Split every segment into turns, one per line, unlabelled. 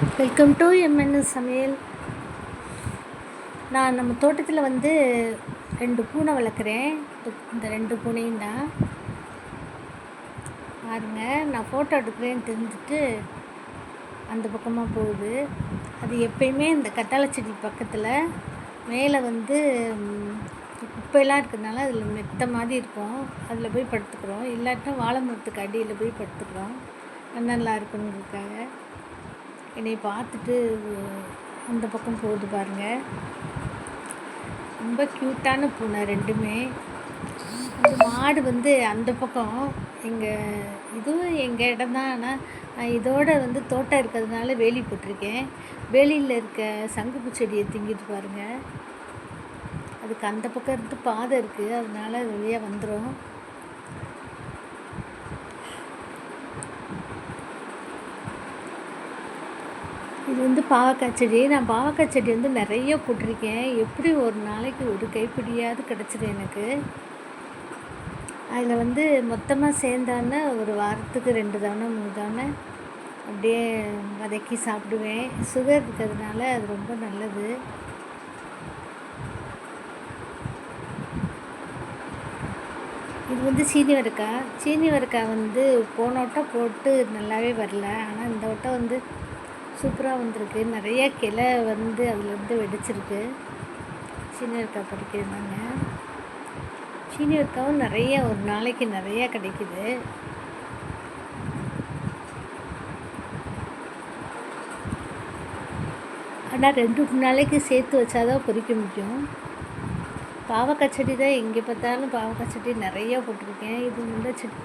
Welcome to MNS சமையல். நான் நம்ம தோட்டத்தில் வந்து ரெண்டு பூனை வளர்க்குறேன். இந்த- ரெண்டு பூனையும் தான். பாருங்க நான் ஃபோட்டோ எடுக்கிறேன்னு தெரிஞ்சுட்டு அந்த பக்கமாக போகுது. அது எப்பயுமே இந்த கத்தாழை செடி பக்கத்தில் மேலே வந்து குப்பையெல்லாம் இருக்கிறதுனால அதில் மெத்த மாதிரி இருக்கும். அதில் போய் படுத்துக்கிறோம். இல்லாட்டும் வாழை மரத்துக்கு அடியில் போய் படுத்துக்கிறோம். நல்லா இருக்குங்கிறதுக்காக என்னை பார்த்துட்டு அந்த பக்கம் போகுது பாருங்க. ரொம்ப க்யூட்டான பூனை ரெண்டுமே. அந்த மாடு வந்து அந்த பக்கம் எங்கள் இதுவும் எங்கள் இடம் தான். ஆனால் இதோட வந்து தோட்டம் இருக்கிறதுனால வேலி போட்டிருக்கேன். வேலியில் இருக்க சங்குப்பு செடியை திங்கிட்டு பாருங்கள் அதுக்கு அந்த பக்கம் இருந்து பாதை இருக்குது அதனால அது வழியாக வந்துடும் இது வந்து பாவக்காய் செடி. நான் பாவக்காய் செடி வந்து நிறைய போட்டிருக்கேன். எப்படி ஒரு நாளைக்கு ஒரு கைப்பிடியாவது கிடச்சிது எனக்கு. அதில் வந்து மொத்தமாக சேர்ந்தானே ஒரு வாரத்துக்கு ரெண்டு தவணை மூணு தவணை அப்படியே வதக்கி சாப்பிடுவேன். சுகர் இருக்கிறதுனால அது ரொம்ப நல்லது. இது வந்து சீனி வரக்காய் சீனி வரக்காய் வந்து போன வட்டம் போட்டு நல்லாவே வரல. ஆனால் இந்த வட்டம் வந்து சூப்பராக வந்திருக்கு. நிறைய கிளை வந்து அதுலேருந்து வெடிச்சிருக்கு. சீனி வரைக்காய் பறிக்கிறதுனாங்க சீனி வரைக்காவும் நிறைய ஒரு நாளைக்கு நிறைய கிடைக்குது. ஆனால் ரெண்டு மூணு நாளைக்கு சேர்த்து வச்சாதான் பொறிக்க முடியும். பாவக்காய் செடி தான் எங்கே பார்த்தாலும் பாவக்காய் செடி நிறையா போட்டிருக்கேன். இது முல்லை செடி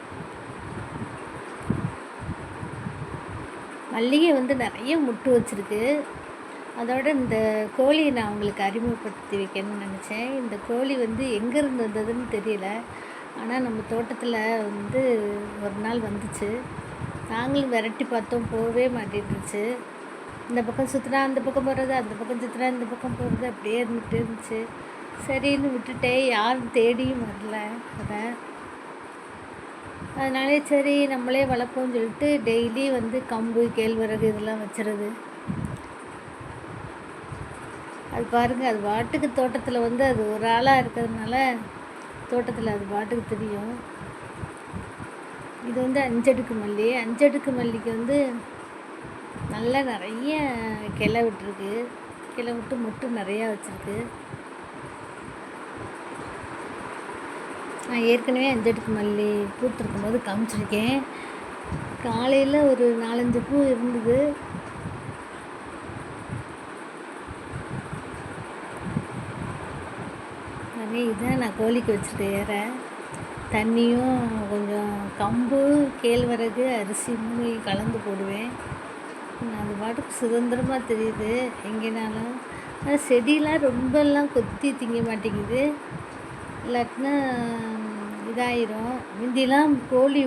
மல்லிகை வந்து நிறைய முட்டு வச்சிருக்கு. அதோட இந்த கோழியை நான் உங்களுக்கு அறிமுகப்படுத்தி வைக்கணும்னு நினச்சேன். இந்த கோழி வந்து எங்கேருந்து வந்ததுன்னு தெரியல. ஆனால் நம்ம தோட்டத்தில் வந்து ஒரு நாள் வந்துச்சு. நாங்களும் விரட்டி பார்த்தோம் போகவே மாட்டேன்ருச்சு இந்த பக்கம் சுற்றினா அந்த பக்கம் போகிறது அந்த பக்கம் சுற்றினா இந்த பக்கம் போகிறது அப்படியே இருந்துகிட்டு இருந்துச்சு. சரின்னு விட்டுட்டே யாரும் தேடியும் வரல. அதை அதனாலே சரி நம்மளே வளர்ப்போம்னு சொல்லிட்டு டெய்லி வந்து கம்பு கேழ்வரகு இதெல்லாம் வச்சுருது. அது பாருங்கள் அது பாட்டுக்கு தோட்டத்தில் வந்து அது ஒரு ஆளாக இருக்கிறதுனால தோட்டத்தில் அது பாட்டுக்கு தெரியும். இது வந்து அஞ்சடுக்கு மல்லி. அஞ்சடுக்கு மல்லிக்கு வந்து நல்லா நிறைய கிளை விட்டுருக்கு. கிளை விட்டு மொட்டு நிறையா வச்சுருக்கு. நான் ஏற்கனவே அஞ்சடுக்கு மல்லி பூத்துருக்கும் போது காமிச்சிருக்கேன். காலையில் ஒரு நாலஞ்சு பூ இருந்தது. அதே இதான் நான் கோழிக்கு வச்சுட்டு ஏற. தண்ணியும் கொஞ்சம் கம்பு கேழ்வரகு அரிசி மூணையும் கலந்து போடுவேன். அது பாட்டுக்கு சுதந்திரமாக தெரியுது. எங்கேனாலும். ஆனால் செடியெலாம் ரொம்பலாம் கொத்தி திங்க மாட்டேங்குது. இல்லாட்டினா இதாயிரும். முந்திலாம் கோழி